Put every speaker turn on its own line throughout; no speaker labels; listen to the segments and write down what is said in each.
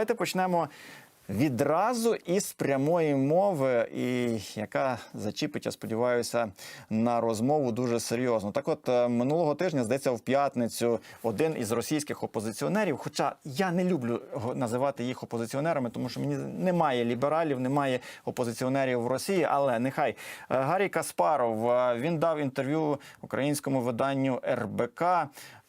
давайте почнемо відразу із прямої мови, і яка зачіпить, я сподіваюся, на розмову дуже серйозно. Так, от е, минулого тижня, здається, в п'ятницю один із російських опозиціонерів, хоча я не люблю називати їх опозиціонерами, тому що мені немає лібералів, немає опозиціонерів в Росії, але нехай Е, Каспаров е, він дав інтерв'ю українському виданню РБК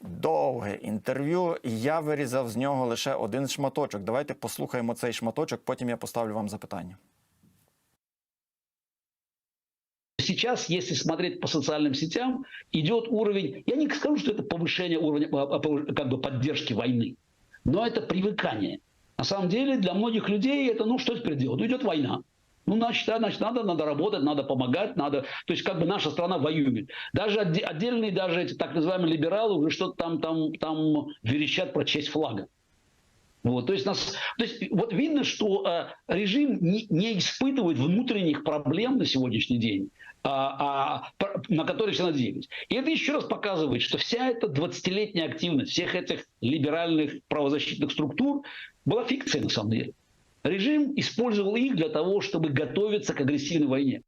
Довге інтерв'ю. і Я вирізав з нього лише один шматочок. Давайте послухаємо цей шматочок, потім я поставлю вам запитання.
Сейчас, если смотреть по социальным сетям, идет уровень, я не скажу, что это повышение уровня а, а, повыш- как бы поддержки войны, но это привыкание. На самом деле для многих людей это, ну что теперь делать? Ну идет война. Ну, значит, значит, надо, надо работать, надо помогать, надо... То есть, как бы наша страна воюет. Даже отде- отдельные, даже эти так называемые либералы уже что-то там, там, там верещат про честь флага. Вот, то есть, нас, то есть вот видно, что э, режим не, не испытывает внутренних проблем на сегодняшний день, а, а, на которые все надеялись. И это еще раз показывает, что вся эта 20-летняя активность всех этих либеральных правозащитных структур была фикцией на самом деле. Режим использовал их для того, чтобы готовиться к агрессивной войне.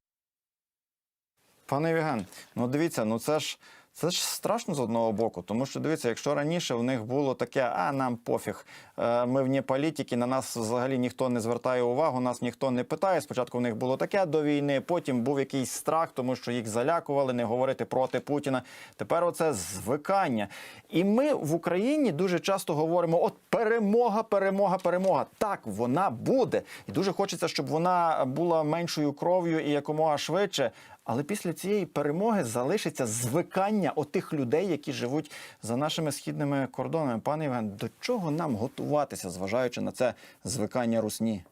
Пане Євген, ну дивіться, ну це ж це ж страшно з одного боку, тому що дивіться, якщо раніше в них було таке, а нам пофіг, е, ми вні політики, на нас взагалі ніхто не звертає увагу, нас ніхто не питає. Спочатку в них було таке до війни, потім був якийсь страх, тому що їх залякували, не говорити проти Путіна. Тепер оце звикання. І ми в Україні дуже часто говоримо: от перемога, перемога, перемога. Так, вона буде. І дуже хочеться, щоб вона була меншою кров'ю і якомога швидше. Але після цієї перемоги залишиться звикання отих людей, які живуть за нашими східними кордонами. Пане Євген, до чого нам готуватися, зважаючи на це звикання русні?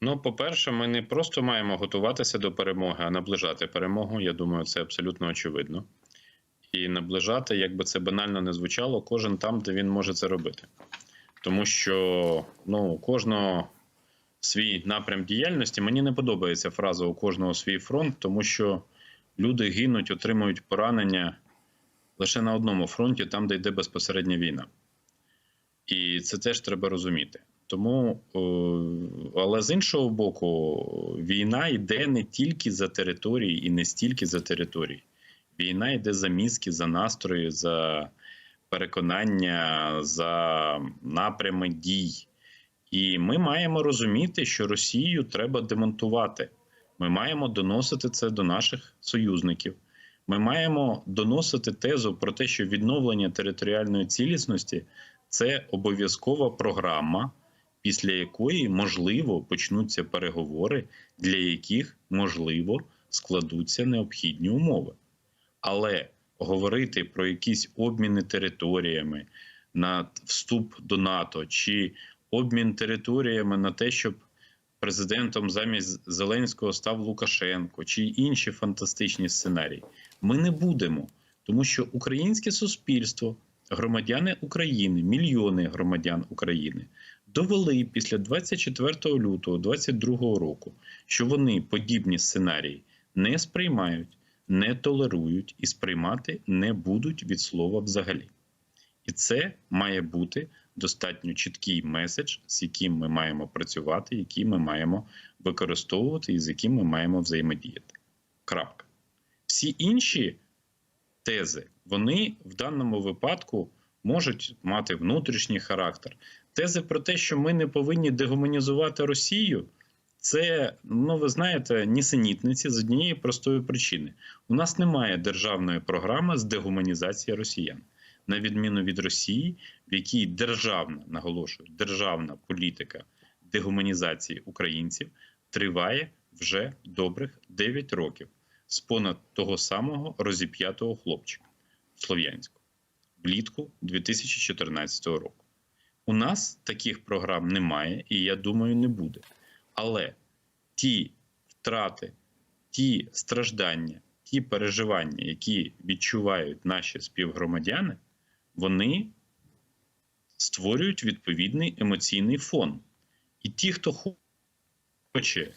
Ну, по-перше, ми не просто маємо готуватися до перемоги, а наближати перемогу. Я думаю, це абсолютно очевидно. І наближати, як би це банально не звучало, кожен там, де він може це робити. Тому що ну, кожного свій напрям діяльності. Мені не подобається фраза у кожного свій фронт, тому що люди гинуть, отримують поранення лише на одному фронті, там, де йде безпосередня війна. І це теж треба розуміти. Тому, але з іншого боку, війна йде не тільки за території і не стільки за території. Війна йде за мізки, за настрої, за переконання, за напрями дій. І ми маємо розуміти, що Росію треба демонтувати. Ми маємо доносити це до наших союзників. Ми маємо доносити тезу про те, що відновлення територіальної цілісності це обов'язкова програма, після якої можливо почнуться переговори, для яких можливо складуться необхідні умови. Але говорити про якісь обміни територіями на вступ до НАТО чи обмін територіями на те, щоб президентом замість Зеленського став Лукашенко чи інші фантастичні сценарії. Ми не будемо, тому що українське суспільство, громадяни України, мільйони громадян України довели після 24 лютого 2022 року, що вони подібні сценарії не сприймають, не толерують і сприймати не будуть від слова взагалі. І це має бути достатньо чіткий меседж, з яким ми маємо працювати, який ми маємо використовувати і з яким ми маємо взаємодіяти. Крапка. Всі інші тези, вони в даному випадку можуть мати внутрішній характер. Тези про те, що ми не повинні дегуманізувати Росію, це, ну ви знаєте, нісенітниці з однієї простої причини: у нас немає державної програми з дегуманізації росіян на відміну від Росії, в якій державна наголошую, державна політика дегуманізації українців триває вже добрих 9 років з понад того самого розіп'ятого хлопчика Слов'янську влітку 2014 року. У нас таких програм немає, і я думаю, не буде. Але ті втрати, ті страждання, ті переживання, які відчувають наші співгромадяни, вони створюють відповідний емоційний фон. І ті, хто хоче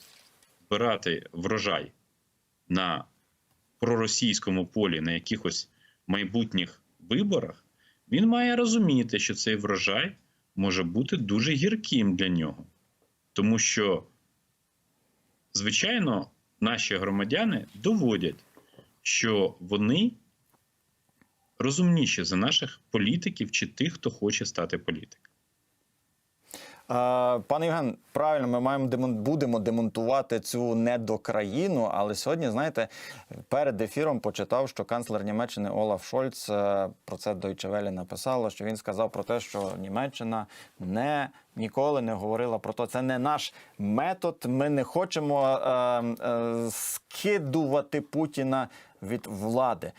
збирати врожай на проросійському полі на якихось майбутніх виборах, він має розуміти, що цей врожай може бути дуже гірким для нього. Тому що, звичайно, наші громадяни доводять, що вони розумніші за наших політиків чи тих, хто хоче стати політиком.
Пане Євген, правильно, ми маємо будемо демонтувати цю недокраїну, але сьогодні, знаєте, перед ефіром почитав, що канцлер Німеччини Олаф Шольц е, про це Deutsche Welle написало, що він сказав про те, що Німеччина не ніколи не говорила про те, це не наш метод. Ми не хочемо е, е, скидувати Путіна від влади.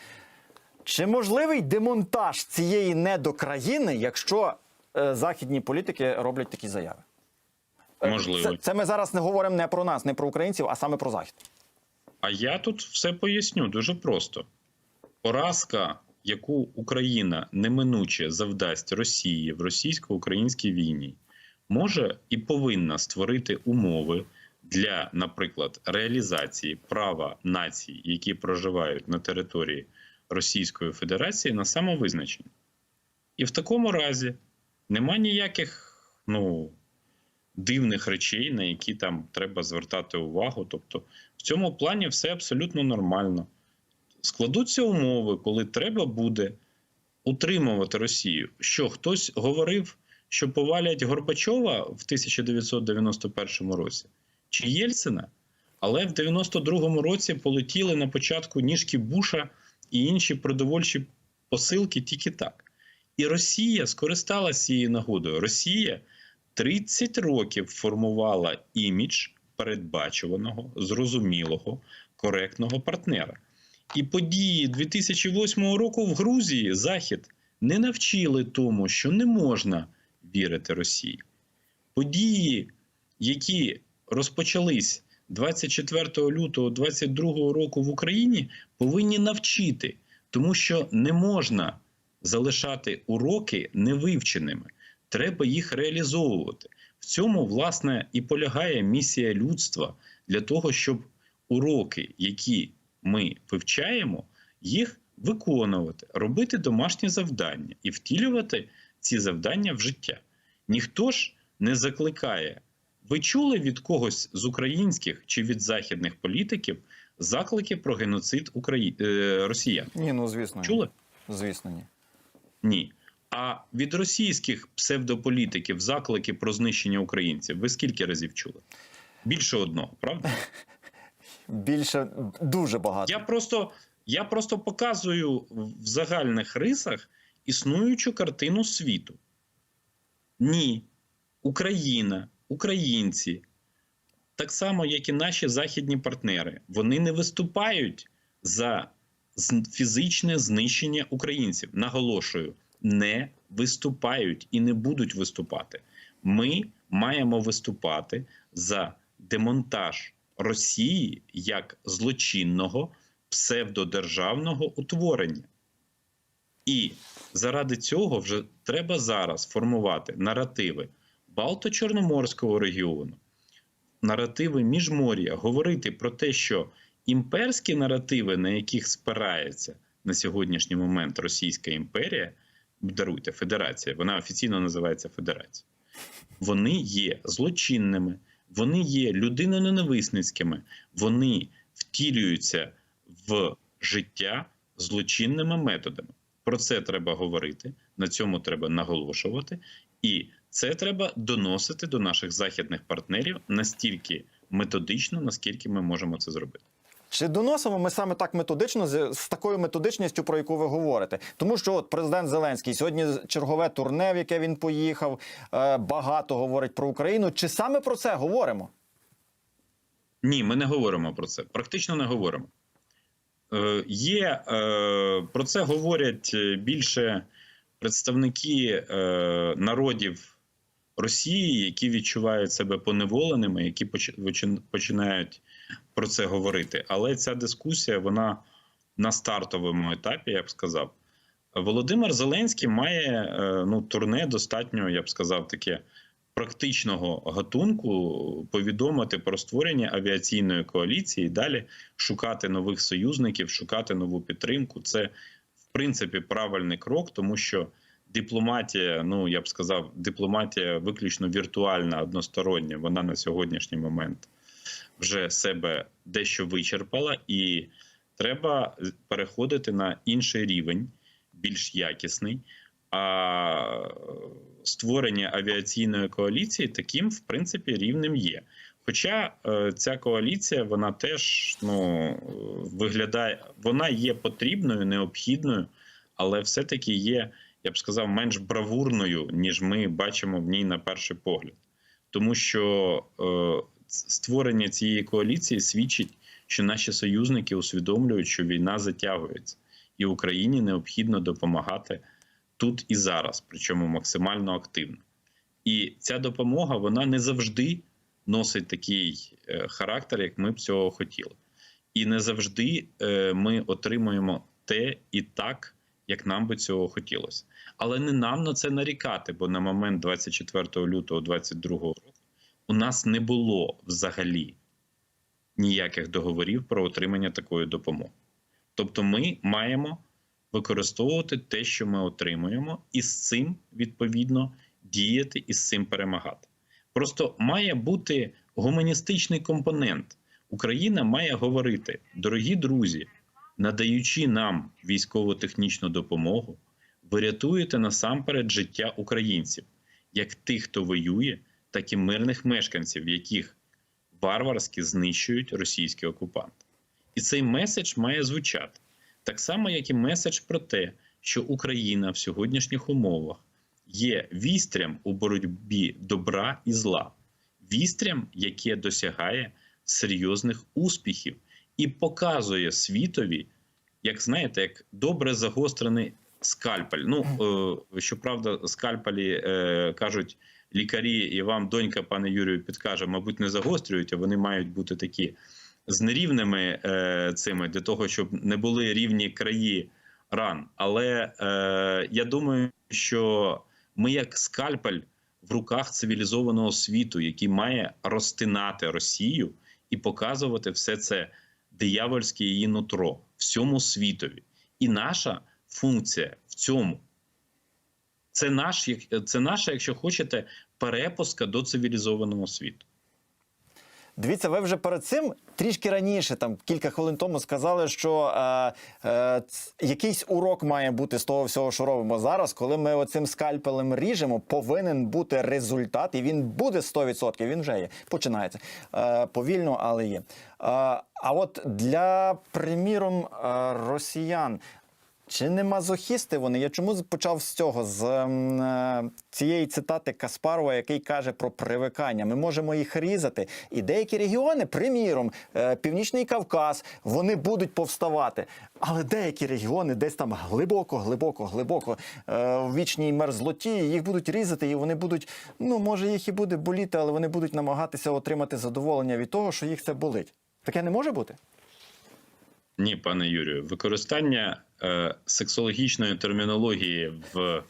Чи можливий демонтаж цієї недокраїни, якщо е, західні політики роблять такі заяви? Е,
Можливо.
Це, це ми зараз не говоримо не про нас, не про українців, а саме про захід.
А я тут все поясню дуже просто: поразка, яку Україна неминуче завдасть Росії в російсько-українській війні, може і повинна створити умови для, наприклад, реалізації права націй, які проживають на території Російської Федерації, на самовизначення. І в такому разі нема ніяких ну, дивних речей, на які там треба звертати увагу. Тобто, в цьому плані все абсолютно нормально. Складуться умови, коли треба буде утримувати Росію. Що хтось говорив, що повалять Горбачова в 1991 році чи Єльцина, але в 92-му році полетіли на початку ніжки Буша і інші продовольчі посилки тільки так. І Росія скористалася цією нагодою. Росія 30 років формувала імідж передбачуваного, зрозумілого, коректного партнера. І події 2008 року в Грузії Захід не навчили тому, що не можна вірити Росії. Події, які розпочались 24 лютого 2022 року в Україні, повинні навчити, тому що не можна залишати уроки невивченими. Треба їх реалізовувати. В цьому, власне, і полягає місія людства для того, щоб уроки, які ми вивчаємо, їх виконувати, робити домашні завдання і втілювати ці завдання в життя. Ніхто ж не закликає. Ви чули від когось з українських чи від західних політиків заклики про геноцид Украї... е, росіян?
Ні, ну звісно.
Чули?
Звісно, ні.
Ні. А від російських псевдополітиків заклики про знищення українців ви скільки разів чули? Більше одного, правда?
Більше дуже багато.
Я просто, я просто показую в загальних рисах існуючу картину світу. Ні, Україна, українці, так само, як і наші західні партнери, вони не виступають за фізичне знищення українців. Наголошую, не виступають і не будуть виступати. Ми маємо виступати за демонтаж Росії як злочинного псевдодержавного утворення. І заради цього вже треба зараз формувати наративи Балто-Чорноморського регіону, наративи міжмор'я, говорити про те, що імперські наративи, на яких спирається на сьогоднішній момент Російська імперія, даруйте, Федерація, вона офіційно називається Федерація, вони є злочинними, вони є людиноненависницькими, вони втілюються в життя злочинними методами. Про це треба говорити, на цьому треба наголошувати, і це треба доносити до наших західних партнерів настільки методично, наскільки ми можемо це зробити.
Чи доносимо ми саме так методично з, з такою методичністю, про яку ви говорите? Тому що от президент Зеленський сьогодні чергове турне, в яке він поїхав, е, багато говорить про Україну. Чи саме про це говоримо?
Ні, ми не говоримо про це. Практично не говоримо. Е, є е, про це говорять е, більше представники е, народів Росії, які відчувають себе поневоленими, які поч- починають про це говорити. Але ця дискусія вона на стартовому етапі, я б сказав. Володимир Зеленський має е, ну, турне достатньо, я б сказав, таке практичного гатунку повідомити про створення авіаційної коаліції, і далі шукати нових союзників, шукати нову підтримку. Це в принципі правильний крок, тому що дипломатія, ну я б сказав, дипломатія виключно віртуальна, одностороння. Вона на сьогоднішній момент вже себе дещо вичерпала, і треба переходити на інший рівень, більш якісний. А створення авіаційної коаліції таким, в принципі, рівнем є. Хоча е, ця коаліція, вона теж ну, виглядає, вона є потрібною, необхідною, але все-таки є, я б сказав, менш бравурною, ніж ми бачимо в ній на перший погляд. Тому що е, створення цієї коаліції свідчить, що наші союзники усвідомлюють, що війна затягується, і Україні необхідно допомагати тут і зараз, причому максимально активно. І ця допомога вона не завжди носить такий е, характер, як ми б цього хотіли. І не завжди е, ми отримуємо те і так, як нам би цього хотілося. Але не нам на це нарікати, бо на момент 24 лютого 2022 року у нас не було взагалі ніяких договорів про отримання такої допомоги. Тобто, ми маємо використовувати те, що ми отримуємо, і з цим відповідно діяти і з цим перемагати. Просто має бути гуманістичний компонент. Україна має говорити, дорогі друзі, надаючи нам військово-технічну допомогу, ви рятуєте насамперед життя українців, як тих, хто воює, так і мирних мешканців, яких варварськи знищують російські окупанти. І цей меседж має звучати так само, як і меседж про те, що Україна в сьогоднішніх умовах є вістрям у боротьбі добра і зла, вістрям, яке досягає серйозних успіхів і показує світові, як знаєте, як добре загострений скальпель. Ну е, щоправда, скальпелі е, кажуть лікарі, і вам донька, пане Юрію, підкаже, мабуть, не загострюють, а вони мають бути такі з нерівними е, цими для того, щоб не були рівні краї ран. Але е, я думаю, що ми як скальпель в руках цивілізованого світу, який має розтинати Росію і показувати все це диявольське її нутро всьому світові. І наша функція в цьому. Це наш, це наша, якщо хочете, перепуска до цивілізованого світу.
Дивіться, ви вже перед цим трішки раніше, там кілька хвилин тому, сказали, що е, е, якийсь урок має бути з того всього, що робимо зараз. Коли ми оцим скальпелем ріжемо, повинен бути результат, і він буде 100%, Він вже є. Починається е, повільно, але є. Е, а от для приміром е, росіян. Чи не мазохісти вони? Я чому почав з цього з ем, е, цієї цитати Каспарова, який каже про привикання. Ми можемо їх різати, і деякі регіони, приміром, е, Північний Кавказ, вони будуть повставати. Але деякі регіони, десь там глибоко, глибоко, глибоко е, в вічній мерзлоті, їх будуть різати, і вони будуть, ну може їх і буде боліти, але вони будуть намагатися отримати задоволення від того, що їх це болить. Таке не може бути?
Ні, пане Юрію, використання е, сексологічної термінології в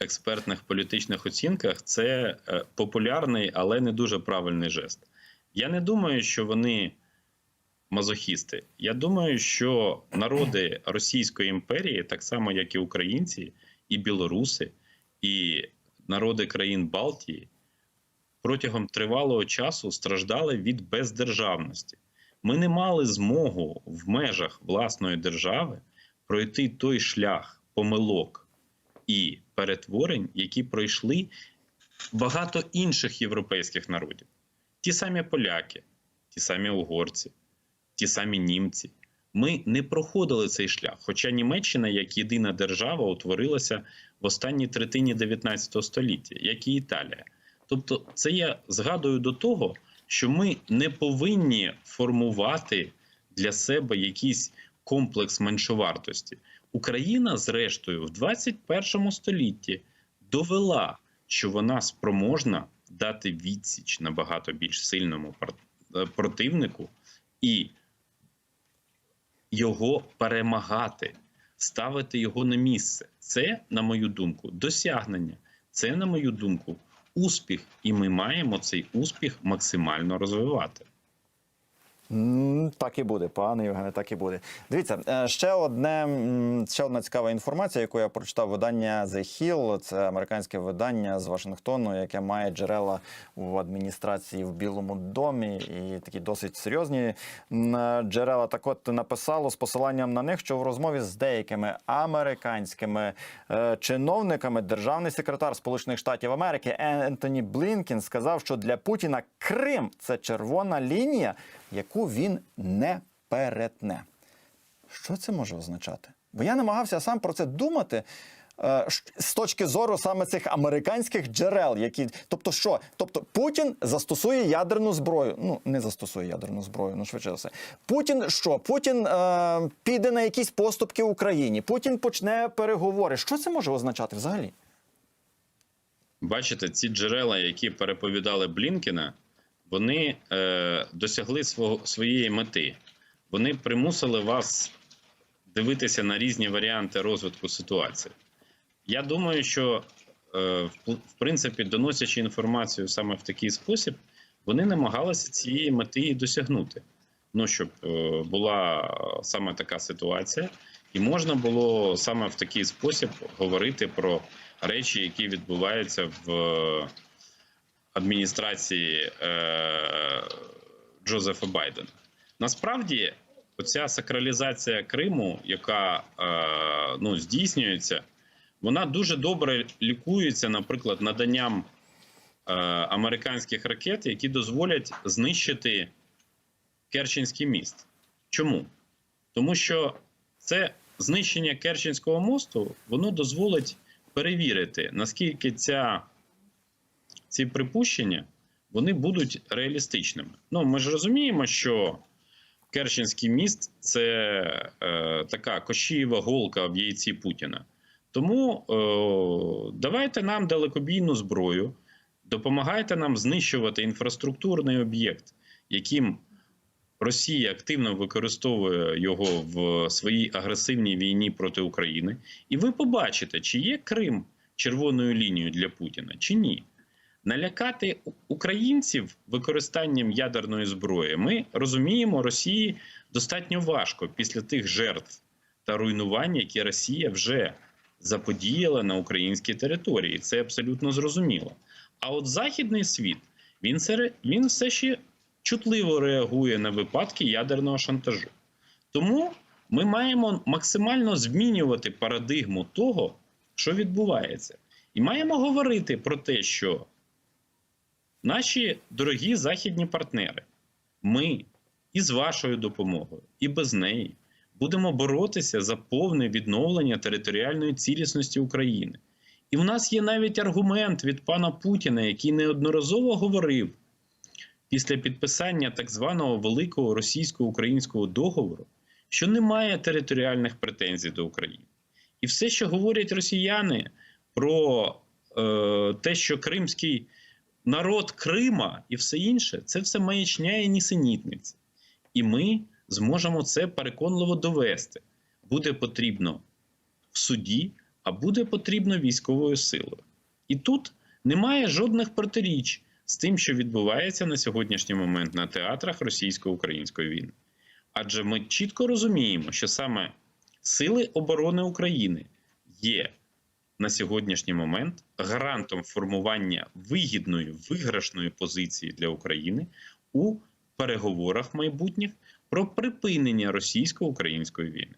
експертних політичних оцінках це е, популярний, але не дуже правильний жест. Я не думаю, що вони мазохісти. Я думаю, що народи Російської імперії, так само як і українці, і білоруси, і народи країн Балтії, протягом тривалого часу страждали від бездержавності. Ми не мали змогу в межах власної держави пройти той шлях помилок і перетворень, які пройшли багато інших європейських народів. Ті самі поляки, ті самі угорці, ті самі німці. Ми не проходили цей шлях. Хоча Німеччина, як єдина держава, утворилася в останній третині 19 століття, як і Італія. Тобто, це я згадую до того, що ми не повинні формувати для себе якийсь комплекс меншовартості. Україна, зрештою, в 21 столітті довела, що вона спроможна дати відсіч набагато більш сильному е, противнику і його перемагати, ставити його на місце. Це, на мою думку, досягнення. Це, на мою думку, успіх, і ми маємо цей успіх максимально розвивати.
Так і буде, пане Євгене, так і буде. Дивіться, е, ще одне ще одна цікава інформація, яку я прочитав видання The Hill. Це американське видання з Вашингтону, яке має джерела у адміністрації в Білому домі, і такі досить серйозні е, джерела. Так от написало з посиланням на них, що в розмові з деякими американськими е, чиновниками державний секретар Сполучених Штатів Америки Ентоні Блінкін сказав, що для Путіна Крим це червона лінія, яку він не перетне. Що це може означати? Бо я намагався сам про це думати. е, З точки зору саме цих американських джерел, які тобто, що? Тобто Путін застосує ядерну зброю. Ну не застосує ядерну зброю, ну швидше все. Путін що? Путін е, піде на якісь поступки Україні. Путін почне переговори. Що це може означати взагалі?
Бачите, ці джерела, які переповідали Блінкена, вони е, досягли свого, своєї мети. Вони примусили вас дивитися на різні варіанти розвитку ситуації. Я думаю, що е, в, принципі, доносячи інформацію саме в такий спосіб, вони намагалися цієї мети і досягнути. Ну, щоб е, була саме така ситуація, і можна було саме в такий спосіб говорити про речі, які відбуваються в адміністрації е, Джозефа Байдена. Насправді, оця сакралізація Криму, яка е, ну, здійснюється, вона дуже добре лікується, наприклад, наданням е, американських ракет, які дозволять знищити Керченський міст. Чому? Тому що це знищення Керченського мосту воно дозволить перевірити, наскільки ця, ці припущення вони будуть реалістичними. Ну, ми ж розуміємо, що Керченський міст це е, така кощієва голка в яйці Путіна. Тому е, давайте нам далекобійну зброю, допомагайте нам знищувати інфраструктурний об'єкт, яким Росія активно використовує його в своїй агресивній війні проти України, і ви побачите, чи є Крим червоною лінією для Путіна, чи ні. Налякати українців використанням ядерної зброї ми розуміємо Росії достатньо важко після тих жертв та руйнувань, які Росія вже заподіяла на українській території. Це абсолютно зрозуміло. А от західний світ він, сере- він все ще чутливо реагує на випадки ядерного шантажу. Тому ми маємо максимально змінювати парадигму того, що відбувається, і маємо говорити про те, що наші дорогі західні партнери, ми і з вашою допомогою, і без неї будемо боротися за повне відновлення територіальної цілісності України. І в нас є навіть аргумент від пана Путіна, який неодноразово говорив після підписання так званого великого російсько-українського договору, що немає територіальних претензій до України. І все, що говорять росіяни про е, те, що кримський народ Крима і все інше, це все маячня і нісенітниці. І ми зможемо це переконливо довести. Буде потрібно в суді, а буде потрібно військовою силою. І тут немає жодних протиріч з тим, що відбувається на сьогоднішній момент на театрах російсько-української війни. Адже ми чітко розуміємо, що саме Сили оборони України є на сьогоднішній момент гарантом формування вигідної виграшної позиції для України у переговорах майбутніх про припинення російсько-української війни.